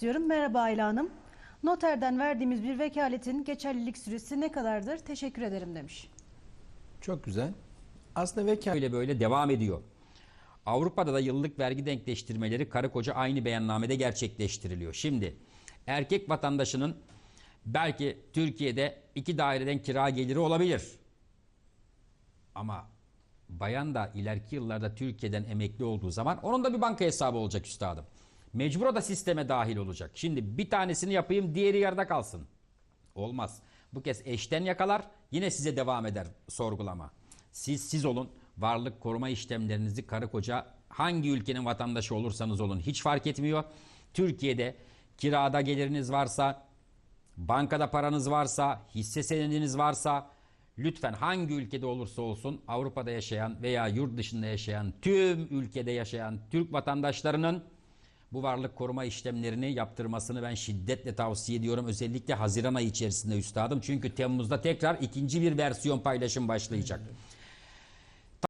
diyorum. Merhaba Ayla Hanım. Noterden verdiğimiz bir vekaletin geçerlilik süresi ne kadardır? Teşekkür ederim demiş. Çok güzel. Aslında vekalet Böyle böyle devam ediyor. Avrupa'da da yıllık vergi denkleştirmeleri karı koca aynı beyannamede gerçekleştiriliyor. Şimdi erkek vatandaşının belki Türkiye'de iki daireden kira geliri olabilir. Ama bayan da ileriki yıllarda Türkiye'den emekli olduğu zaman onun da bir banka hesabı olacak üstadım. Mecbur o da sisteme dahil olacak. Şimdi bir tanesini yapayım diğeri yarıda kalsın. Olmaz. Bu kez eşten yakalar yine size devam eder sorgulama. Siz siz olun varlık koruma işlemlerinizi karı koca hangi ülkenin vatandaşı olursanız olun hiç fark etmiyor. Türkiye'de kirada geliriniz varsa bankada paranız varsa hisse senediniz varsa lütfen hangi ülkede olursa olsun Avrupa'da yaşayan veya yurt dışında yaşayan tüm ülkede yaşayan Türk vatandaşlarının bu varlık koruma işlemlerini yaptırmasını ben şiddetle tavsiye ediyorum. Özellikle Haziran ayı içerisinde üstadım. Çünkü Temmuz'da tekrar ikinci bir versiyon paylaşım başlayacak.